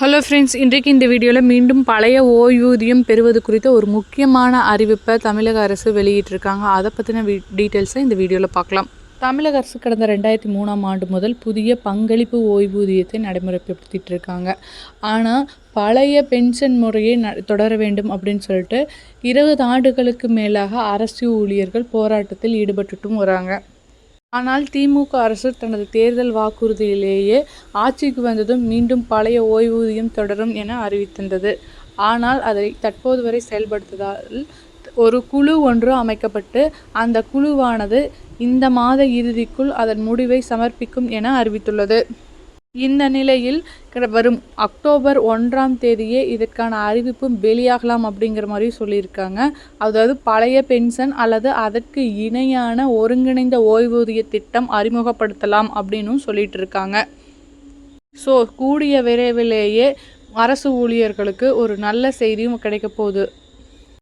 Hello friends இன்றைக்கு இந்த வீடியோவில் மீண்டும் பழைய ஓய்வூதியம் பெறுவது குறித்த ஒரு முக்கியமான அறிவிப்பை தமிழக அரசு வெளியிட்டிருக்காங்க. அதை பற்றின வீ டீட்டெயில்ஸை இந்த வீடியோவில் பார்க்கலாம் தமிழக அரசு கடந்த ரெண்டாயிரத்தி மூணாம் ஆண்டு முதல் புதிய பங்களிப்பு ஓய்வூதியத்தை நடைமுறைப்படுத்திட்டு இருக்காங்க ஆனால் பழைய பென்ஷன் முறையை ந தொடர வேண்டும் அப்படின்னு சொல்லிட்டு இருபது ஆண்டுகளுக்கு மேலாக அரசு ஊழியர்கள் போராட்டத்தில் ஈடுபட்டுட்டும் வராங்க. ஆனால் திமுக அரசு தனது தேர்தல் வாக்குறுதியிலேயே ஆட்சிக்கு வந்ததும் மீண்டும் பழைய ஓய்வூதியம் தொடரும் என அறிவித்திருந்தது. ஆனால் அதை தற்போது வரை செயல்படுத்துவதால் ஒரு குழு ஒன்று அமைக்கப்பட்டு அந்த குழுவானது இந்த மாத இறுதிக்குள் அதன் முடிவை சமர்ப்பிக்கும் என அறிவித்துள்ளது. இந்த நிலையில் கிட- வரும் அக்டோபர் ஒன்றாம் தேதியே இதற்கான அறிவிப்பு வெளியாகலாம் அப்படிங்கிற மாதிரி சொல்லியிருக்காங்க. அதாவது பழைய பென்ஷன் அல்லது அதற்கு இணையான ஒருங்கிணைந்த ஓய்வூதிய திட்டம் அறிமுகப்படுத்தலாம் அப்படின்னும் சொல்லிட்டு இருக்காங்க ஸோ கூடிய விரைவிலேயே அரசு ஊழியர்களுக்கு ஒரு நல்ல செய்தியும் கிடைக்க போகுது.